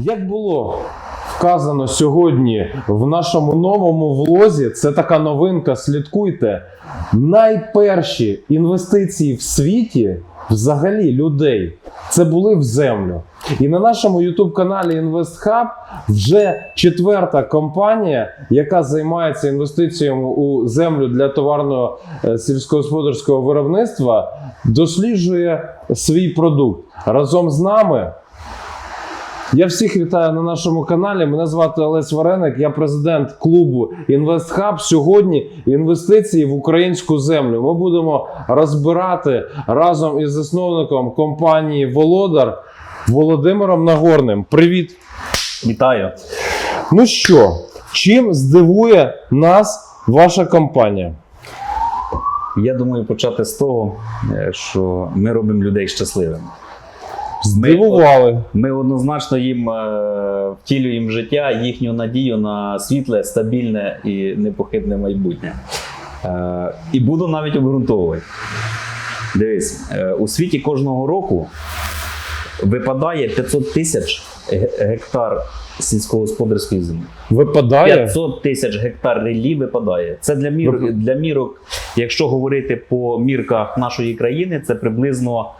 Як було вказано сьогодні в нашому новому влозі, це така новинка, слідкуйте. Найперші інвестиції в світі, взагалі людей, це були в землю. І на нашому youtube каналі InvestHub вже четверта компанія, яка займається інвестиціями у землю для товарного е, сільськогосподарського виробництва, досліджує свій продукт разом з нами. Я всіх вітаю на нашому каналі. Мене звати Олесь Вареник, я президент клубу InvestHub. Сьогодні інвестиції в українську землю. Ми будемо розбирати разом із засновником компанії Володар Володимиром Нагорним. Привіт! Вітаю. Ну що, чим здивує нас ваша компанія? Я думаю почати з того, е, що ми робимо людей щасливими. Здивували. Ми однозначно їм е, втілюємо життя їхню надію на світле, стабільне і непохитне майбутнє. Е, І буду навіть обґрунтовувати. Дивись, е, у світі кожного року випадає 500 тисяч гектар сільськогосподарської землі. Випадає. 500 тисяч гектар релі випадає. Це для мір для мірок, якщо говорити по мірках нашої країни, це приблизно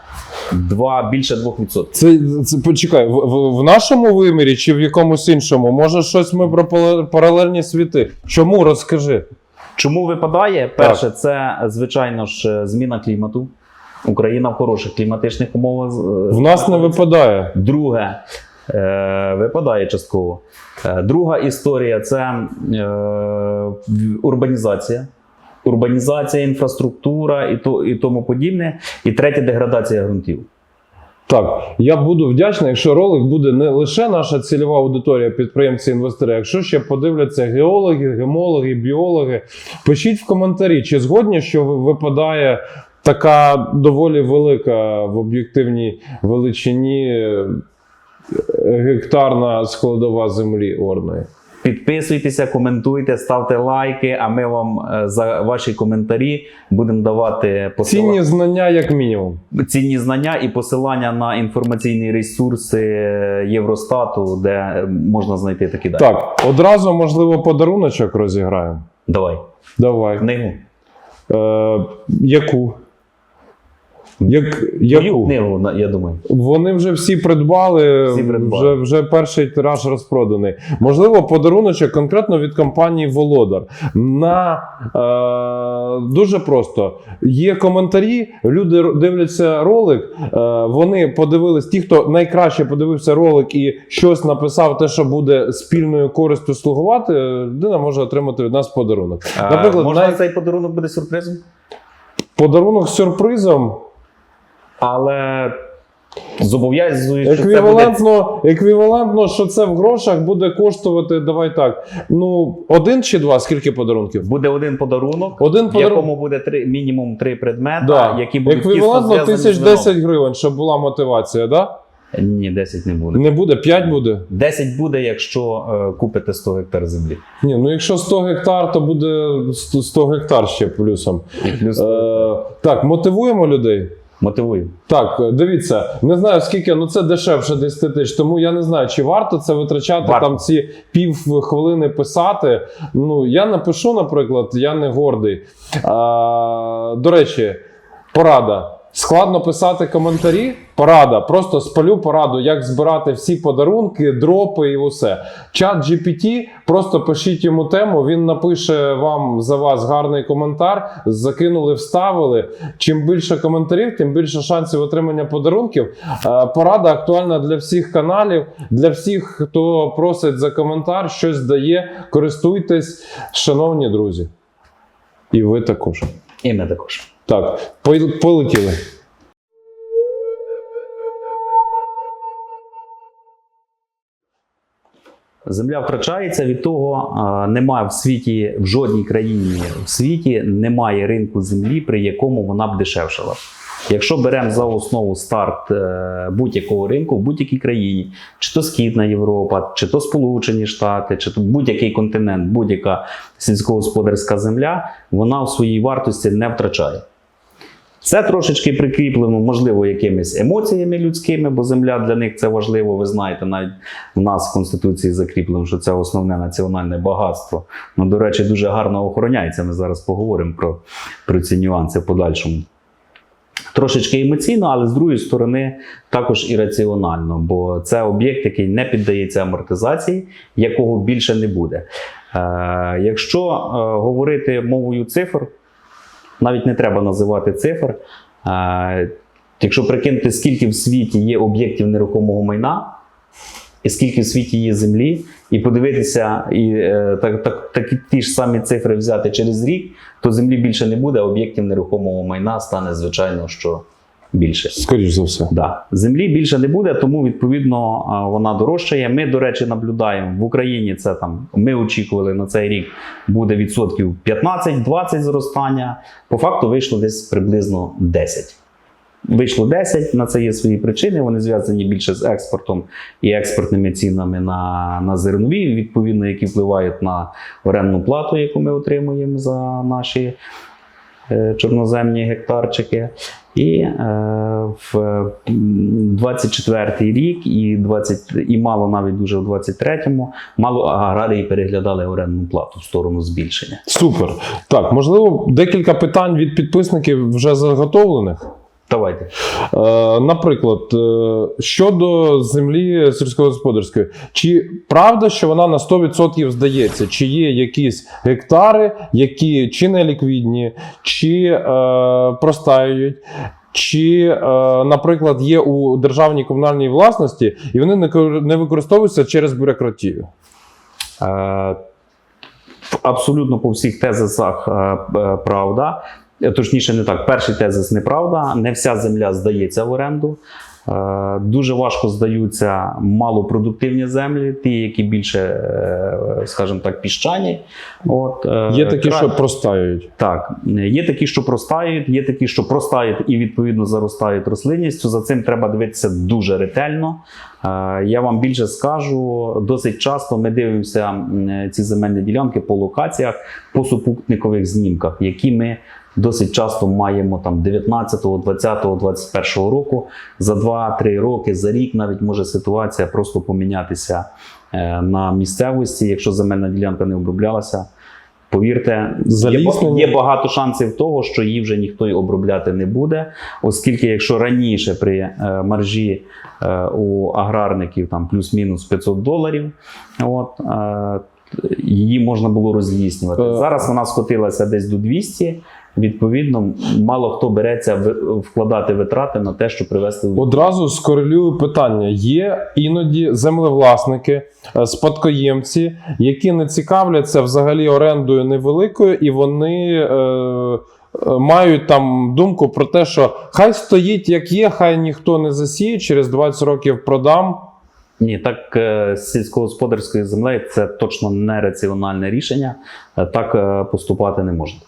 2, більше 2%. Це, це почекай, в, в, в нашому вимірі чи в якомусь іншому? Може, щось ми про пале- паралельні світи? Чому розкажи? Чому випадає? Перше, це звичайно ж зміна клімату. Україна в хороших кліматичних умовах. е, В нас не випадає. Друге, е, випадає частково. Е, друга історія це е, урбанізація. Урбанізація, інфраструктура і, то, і тому подібне. І третє деградація ґрунтів. Так, я буду вдячний, якщо ролик буде не лише наша цільова аудиторія, підприємці, інвестори, якщо ще подивляться геологи, гемологи, біологи. Пишіть в коментарі, чи згодні, що випадає така доволі велика в об'єктивній величині е, гектарна складова землі орної. Підписуйтеся, коментуйте, ставте лайки, а ми вам е, за ваші коментарі будемо давати посила... Цінні знання, як мінімум. цінні знання і посилання на інформаційні ресурси Євростату, де е, можна знайти такі дані. Так, одразу, можливо, подаруночок розіграємо. Давай, Давай. книгу. Е, яку? Як, Твою яку? книгу, на- я думаю. Вони вже всі придбали, Всі придбали. Вже, вже перший тираж розпроданий. Можливо, подаруночок конкретно від компанії Володар. На е, дуже просто є коментарі. Люди дивляться ролик. Е, вони подивились, ті, хто найкраще подивився ролик і щось написав, те, що буде спільною користю слугувати, е, людина може отримати від нас подарунок. Наприклад, Е, можна най- цей подарунок буде сюрпризом? подарунок з сюрпризом. Але зобов'язую, що це буде Еквівалентно, еквівалентно, що це в грошах буде коштувати, давай так. Ну, один чи два, скільки подарунків? Буде один подарунок, Один в якому буде три, мінімум три предмети, Да. які будуть Еквівалентно тисяч з 10 гривень, щоб була мотивація, да? Ні, 10 не буде. Не буде, 5 буде. 10 буде, якщо е, купите 100 гектар землі. Ні, ну якщо 100 гектар, то буде 100 100 гектар ще плюсом. Плюс Е, так, мотивуємо людей. Мотивую. Так, дивіться, не знаю скільки, ну це дешевше 10 тисяч, тому я не знаю, чи варто це витрачати Варто. там ці пів хвилини писати. Ну, я напишу, наприклад, я не гордий. А, до речі, порада. Складно писати коментарі. Порада. Просто спалю пораду, як збирати всі подарунки, дропи і усе. Чат GPT, просто пишіть йому тему, він напише вам за вас гарний коментар. Закинули, вставили. Чим більше коментарів, тим більше шансів отримання подарунків. Е, Порада актуальна для всіх каналів, для всіх, хто просить за коментар, щось дає. Користуйтесь, шановні друзі. І ви також. І ми також. Так, полетіли. Земля втрачається від того, немає в світі в жодній країні в світі немає ринку землі, при якому вона б дешевшала. Якщо беремо за основу старт е, будь-якого ринку в будь-якій країні, чи то Східна Європа, чи то Сполучені Штати, чи то будь-який континент, будь-яка сільськогосподарська земля, вона в своїй вартості не втрачає. Це трошечки прикріплено, можливо, якимись емоціями людськими, бо земля для них це важливо. Ви знаєте, навіть в нас в Конституції закріплено, що це основне національне багатство. Ну, до речі, дуже гарно охороняється. Ми зараз поговоримо про, про ці нюанси в подальшому. Трошечки емоційно, але з другої сторони також і раціонально, бо це об'єкт, який не піддається амортизації, якого більше не буде. Е, якщо е, говорити мовою цифр, навіть не треба називати цифр. Якщо прикинути, скільки в світі є об'єктів нерухомого майна, і скільки в світі є землі, і подивитися, і е, так, так, такі ті ж самі цифри взяти через рік, то землі більше не буде, а об'єктів нерухомого майна стане, звичайно, що більше. Скоріш за все. Да. Землі більше не буде, тому відповідно вона дорожчає. Ми, до речі, наблюдаємо в Україні. Це там ми очікували на цей рік буде відсотків 15-20 зростання. По факту вийшло десь приблизно 10. Вийшло 10, на це є свої причини. Вони зв'язані більше з експортом і експортними цінами на, на зернові, відповідно, які впливають на орендну плату, яку ми отримуємо за наші е, чорноземні гектарчики. І е, в 24 рік, і 20, і мало навіть дуже в 23-му, мало аграрії переглядали орендну плату в сторону збільшення. Супер. Так, можливо, декілька питань від підписників вже заготовлених. Давайте. Е, наприклад, е, щодо землі сільськогосподарської, чи правда, що вона на 100% здається? Чи є якісь гектари, які чи не ліквідні, чи е, простаюють? Чи, е, наприклад, є у державній комунальній власності, і вони не використовуються через бюрократію? Е, Абсолютно по всіх тезисах е, правда. Е, Точніше, не так. Перший тезис неправда. Не вся земля здається в оренду. Е, Дуже важко здаються малопродуктивні землі, ті, які більше, е, скажімо так, піщані. От, Є такі, кра- що простаюють. так, є такі, що простають, є такі, що простають і відповідно заростають рослинністю. За цим треба дивитися дуже ретельно. Я вам більше скажу, досить часто ми дивимося ці земельні ділянки по локаціях, по супутникових знімках, які ми досить часто маємо там 19, 20, 21 року. За 2-3 роки, за рік навіть може ситуація просто помінятися е, на місцевості, якщо земельна ділянка не оброблялася. Повірте, є, є багато шансів того, що її вже ніхто й обробляти не буде, оскільки якщо раніше при е, маржі е, у аграрників там плюс-мінус 500 доларів, от, її можна було розліснювати. Зараз вона скотилася десь до 200. Відповідно, мало хто береться вкладати витрати на те, щоб привести Одразу скорелюю питання. Є іноді землевласники, е, спадкоємці, які не цікавляться взагалі орендою невеликою, і вони е, е, мають там думку про те, що хай стоїть як є, хай ніхто не засіє, через 20 років продам. Ні, так е, з сільськогосподарською землею це точно не раціональне рішення. Так поступати не можна.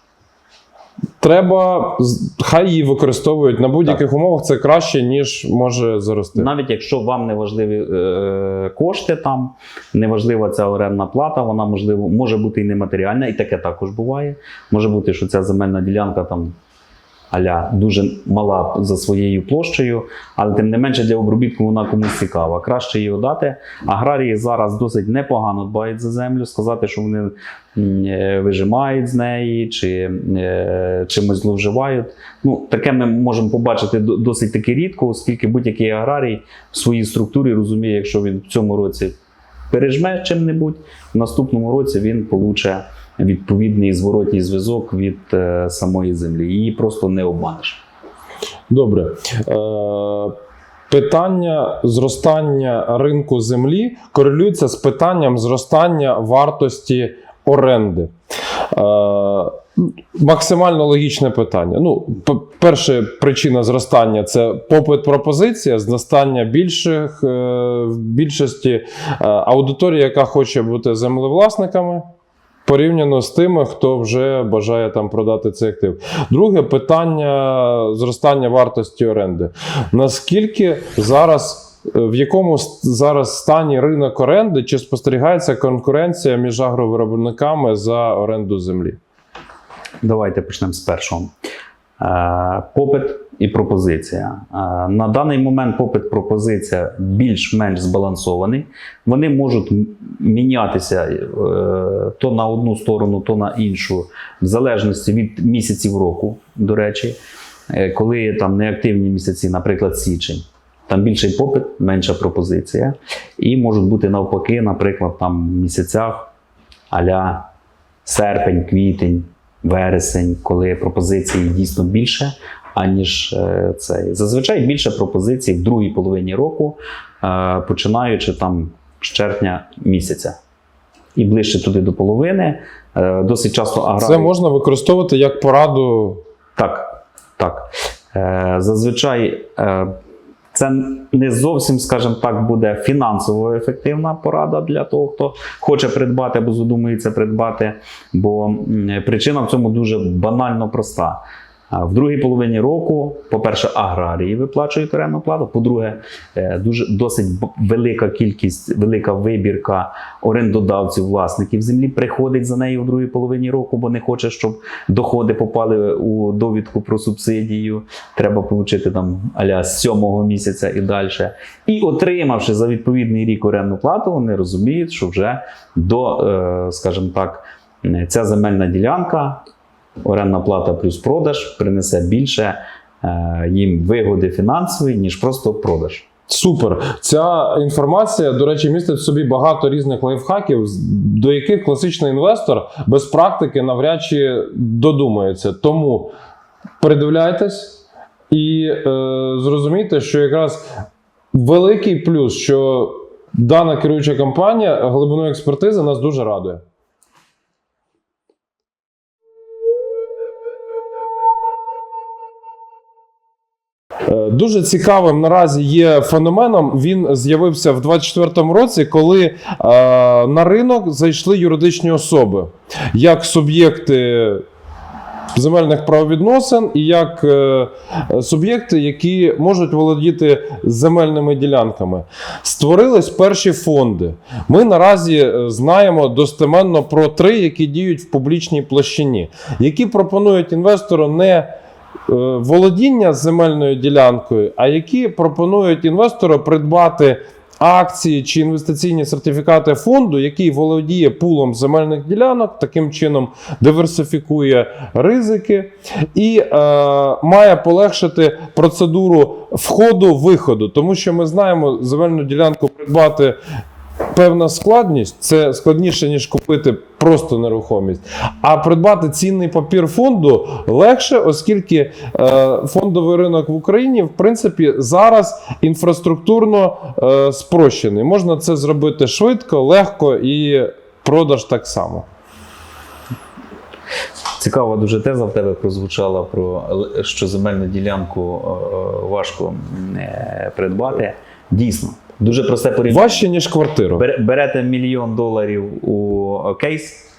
Треба хай її використовують на будь-яких умовах. Це краще, ніж може зарости. Навіть якщо вам не важливі е, кошти, там не важлива ця орендна плата, вона можливо може бути і нематеріальна, і таке також буває. Може бути, що ця земельна ділянка там. Аля дуже мала за своєю площею, але тим не менше для обробітку вона комусь цікава. Краще її дати. Аграрії зараз досить непогано дбають за землю. Сказати, що вони е, вижимають з неї чи е, чимось зловживають. Ну, таке ми можемо побачити досить таки рідко, оскільки будь-який аграрій в своїй структурі розуміє, якщо він в цьому році пережме чим-небудь, в наступному році він получе відповідний зворотній зв'язок від е, самої землі. Її просто не обманеш. Добре. Е, питання зростання ринку землі корелюється з питанням зростання вартості оренди. Е, максимально логічне питання. Ну, перша причина зростання це попит пропозиція, зростання більших, більшості аудиторії, яка хоче бути землевласниками. Порівняно з тими, хто вже бажає там продати цей актив. Друге питання зростання вартості оренди. Наскільки зараз, е, в якому зараз стані ринок оренди, чи спостерігається конкуренція між агровиробниками за оренду землі? Давайте почнемо з першого. Е, Попит і пропозиція. Е, На даний момент попит пропозиція більш-менш збалансований. Вони можуть мінятися е, то на одну сторону, то на іншу, в залежності від місяців року, до речі. Коли там неактивні місяці, наприклад, січень, там більший попит, менша пропозиція. І можуть бути навпаки, наприклад, там в місяцях аля серпень, квітень, вересень, коли пропозиції дійсно більше, аніж е, цей. Зазвичай більше пропозицій в другій половині року, е, починаючи там з червня місяця. І ближче туди до половини. Е, досить часто аграрії... Це можна використовувати як пораду. Так, так. Зазвичай це не зовсім, скажімо так, буде фінансово ефективна порада для того, хто хоче придбати або задумується придбати. Бо причина в цьому дуже банально проста. В другій половині року, по-перше, аграрії виплачують орендну плату. По-друге, е, дуже досить велика кількість, велика вибірка орендодавців, власників землі приходить за нею в другій половині року, бо не хоче, щоб доходи попали у довідку про субсидію. Треба отримати там аля з сьомого місяця і далі. І отримавши за відповідний рік орендну плату, вони розуміють, що вже до, е, скажімо так, ця земельна ділянка, орендна плата плюс продаж принесе більше е, їм вигоди фінансової, ніж просто продаж. Супер. Ця інформація, до речі, містить в собі багато різних лайфхаків, до яких класичний інвестор без практики навряд чи додумається. Тому придивляйтесь і е, зрозумійте, що якраз великий плюс, що дана керуюча компанія глибиною експертизи нас дуже радує. Дуже цікавим наразі є феноменом. Він з'явився в 24-му році, коли е, на ринок зайшли юридичні особи як суб'єкти земельних правовідносин і як е, суб'єкти, які можуть володіти земельними ділянками. Створились перші фонди. Ми наразі е, знаємо достеменно про три, які діють в публічній площині, які пропонують інвестору не е, володіння земельною ділянкою, а які пропонують інвестору придбати акції чи інвестиційні сертифікати фонду, який володіє пулом земельних ділянок, таким чином диверсифікує ризики і е, має полегшити процедуру входу-виходу, тому що ми знаємо земельну ділянку придбати. Певна складність це складніше, ніж купити просто нерухомість. А придбати цінний папір фонду легше, оскільки е, фондовий ринок в Україні, в принципі, зараз інфраструктурно е, спрощений. Можна це зробити швидко, легко і продаж так само. Цікава дуже теза в тебе прозвучала про що земельну ділянку е, важко е, придбати. Дійсно, дуже просте порівняння. Важче, ніж квартиру. Берете мільйон доларів у кейс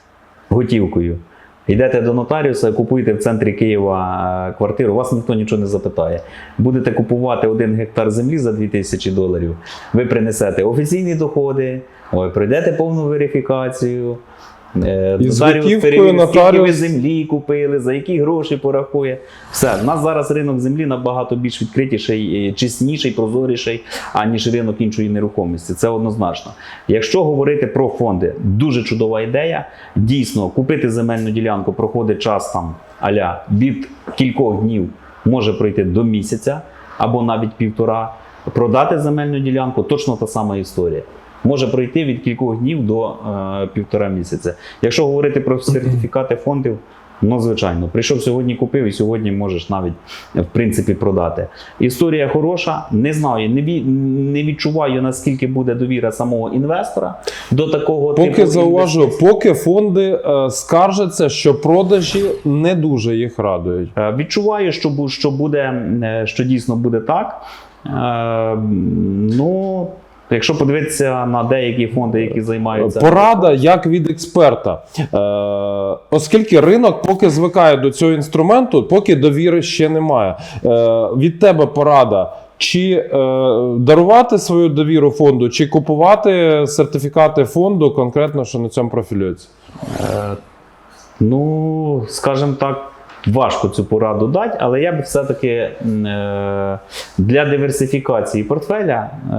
готівкою. Йдете до нотаріуса, купуєте в центрі Києва е, квартиру, вас ніхто нічого не запитає. Будете купувати один гектар землі за 2000 доларів, ви принесете офіційні доходи, ви пройдете повну верифікацію. Е, І нотаріус скільки ви землі купили, за які гроші порахує. Все, у нас зараз ринок землі набагато більш відкритіший, чесніший, прозоріший, аніж ринок іншої нерухомості. Це однозначно. Якщо говорити про фонди, дуже чудова ідея. Дійсно, купити земельну ділянку проходить час там аля від кількох днів, може пройти до місяця або навіть півтора. Продати земельну ділянку точно та сама історія. Може пройти від кількох днів до е, півтора місяця. Якщо говорити про сертифікати фондів, ну звичайно, прийшов сьогодні, купив і сьогодні можеш навіть в принципі продати. Історія хороша. Не знаю, не, не відчуваю наскільки буде довіра самого інвестора до такого Поки типу зауважу, поки фонди е, скаржаться, що продажі не дуже їх радують. Е, Відчуваю, що, що буде, е, що дійсно буде так. Е, Ну, якщо подивитися на деякі фонди, які займаються Порада як від експерта. Е, оскільки ринок поки звикає до цього інструменту, поки довіри ще немає. Е, від тебе порада. Чи е, дарувати свою довіру фонду, чи купувати сертифікати фонду, конкретно, що на цьому профілюється? Е, Ну, скажімо так, важко цю пораду дати, але я б все-таки е, для диверсифікації портфеля, е,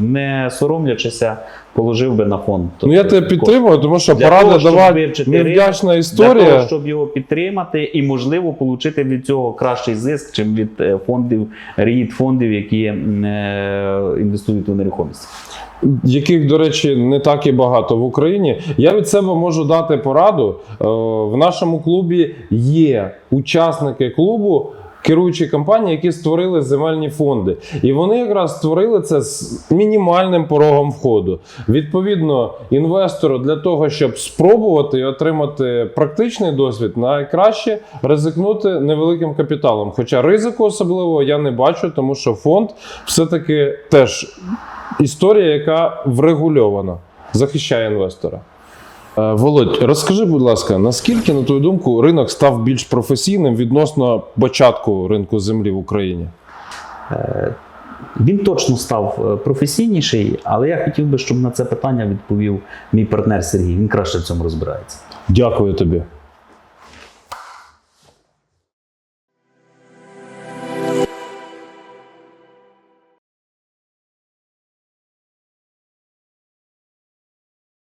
не соромлячися, положив би на фонд. Ну я Тобто, тебе підтримую, тому що Для порада того, давати невдячна Для історія. того, щоб його підтримати і, можливо, отримати від цього кращий зиск, чим від е, фондів, рід фондів, які е, інвестують у нерухомість. яких, до речі, не так і багато в Україні. Я від себе можу дати пораду. Е, В нашому клубі є учасники клубу. Керуючі компанії, які створили земельні фонди, і вони якраз створили це з мінімальним порогом входу. Відповідно, інвестору для того, щоб спробувати і отримати практичний досвід, найкраще ризикнути невеликим капіталом. Хоча ризику особливого я не бачу, тому що фонд все-таки теж історія, яка врегульована, захищає інвестора. Е, Володь, розкажи, будь ласка, наскільки, на твою думку, ринок став більш професійним відносно початку ринку землі в Україні? Він точно став е, професійніший, але я хотів би, щоб на це питання відповів мій партнер Сергій. Він краще в цьому розбирається. Дякую тобі.